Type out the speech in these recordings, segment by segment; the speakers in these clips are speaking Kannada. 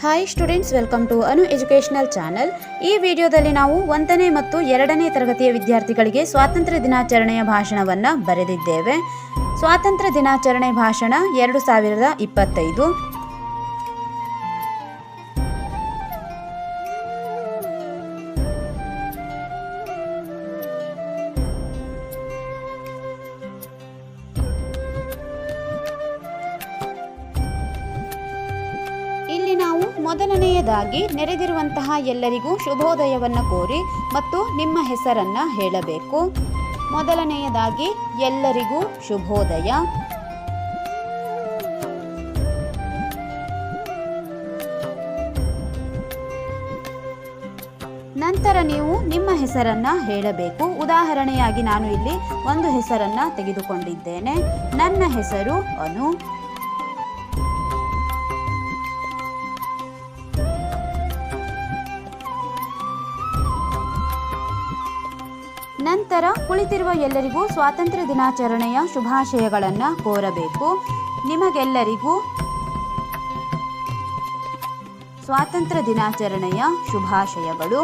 Hi students welcome to Anu educational channel ಈ ವಿಡಿಯೋದಲ್ಲಿ ನಾವು ಒಂದನೇ ಮತ್ತು ಎರಡನೇ ತರಗತಿಯ ವಿದ್ಯಾರ್ಥಿಗಳಿಗೆ ಸ್ವಾತಂತ್ರ್ಯ ದಿನಾಚರಣೆಯ ಭಾಷಣವನ್ನು ಬರೆದಿದ್ದೇವೆ. ಸ್ವಾತಂತ್ರ್ಯ ದಿನಾಚರಣೆ ಭಾಷಣ ಎರಡು ಸಾವಿರದ ಇಪ್ಪತ್ತೈದು. ಮೊದಲನೆಯದಾಗಿ ನೆರೆದಿರುವಂತಹ ಎಲ್ಲರಿಗೂ ಶುಭೋದಯವನ್ನು ಕೋರಿ ಮತ್ತು ನಿಮ್ಮ ಹೆಸರನ್ನು ಹೇಳಬೇಕು. ಮೊದಲನೆಯದಾಗಿ ಎಲ್ಲರಿಗೂ ಶುಭೋದಯ. ನಂತರ ನೀವು ನಿಮ್ಮ ಹೆಸರನ್ನು ಹೇಳಬೇಕು. ಉದಾಹರಣೆಯಾಗಿ ನಾನು ಇಲ್ಲಿ ಒಂದು ಹೆಸರನ್ನು ತೆಗೆದುಕೊಂಡಿದ್ದೇನೆ. ನನ್ನ ಹೆಸರು ಅನು. ನಂತರ ಕುಳಿತಿರುವ ಎಲ್ಲರಿಗೂ ಸ್ವಾತಂತ್ರ್ಯ ದಿನಾಚರಣೆಯ ಶುಭಾಶಯಗಳನ್ನು ಕೋರಬೇಕು. ನಿಮಗೆಲ್ಲರಿಗೂ ಸ್ವಾತಂತ್ರ್ಯ ದಿನಾಚರಣೆಯ ಶುಭಾಶಯಗಳು.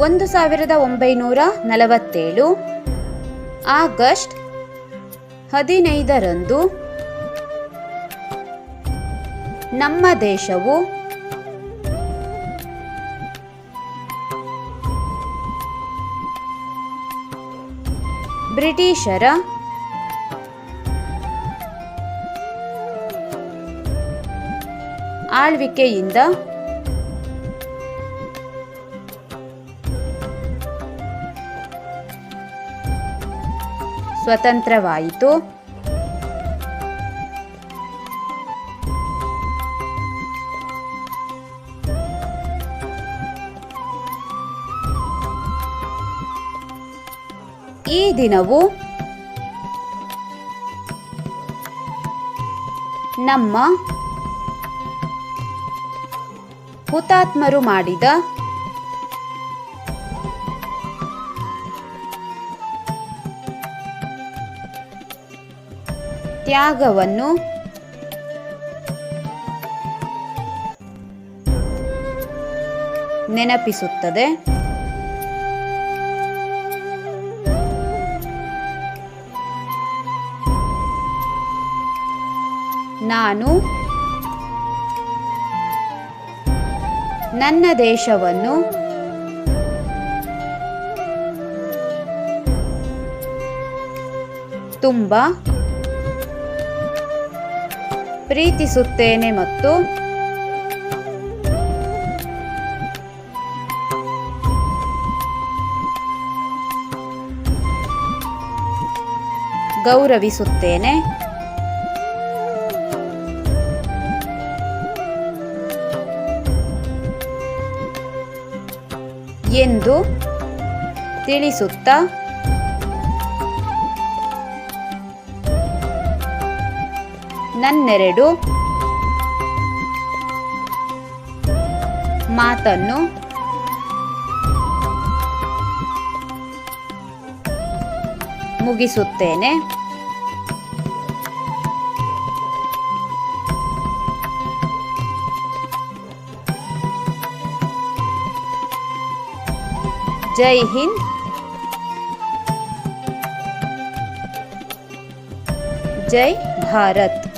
ಒಂದು ಸಾವಿರದ ಒಂಬೈನೂರ ನಲವತ್ತೇಳು ಆಗಸ್ಟ್ ಹದಿನೈದರಂದು ನಮ್ಮ ದೇಶವು ಬ್ರಿಟಿಷರ ಆಳ್ವಿಕೆಯಿಂದ ಸ್ವತಂತ್ರವಾಯಿತು. ಈ ದಿನವು ನಮ್ಮ ಹುತಾತ್ಮರು ಮಾಡಿದ ತ್ಯಾಗವನ್ನು ನೆನಪಿಸುತ್ತದೆ. ನಾನು ನನ್ನ ದೇಶವನ್ನು ತುಂಬ ಪ್ರೀತಿಸುತ್ತೇನೆ ಮತ್ತು ಗೌರವಿಸುತ್ತೇನೆ. ಎಂದು ತಿಳಿಸುತ್ತಾ ನನ್ನೆರಡು. ಮಾತನ್ನು. ಮುಗಿಸುತ್ತೇನೆ. ಜೈ ಹಿಂದ್. ಜೈ ಭಾರತ್.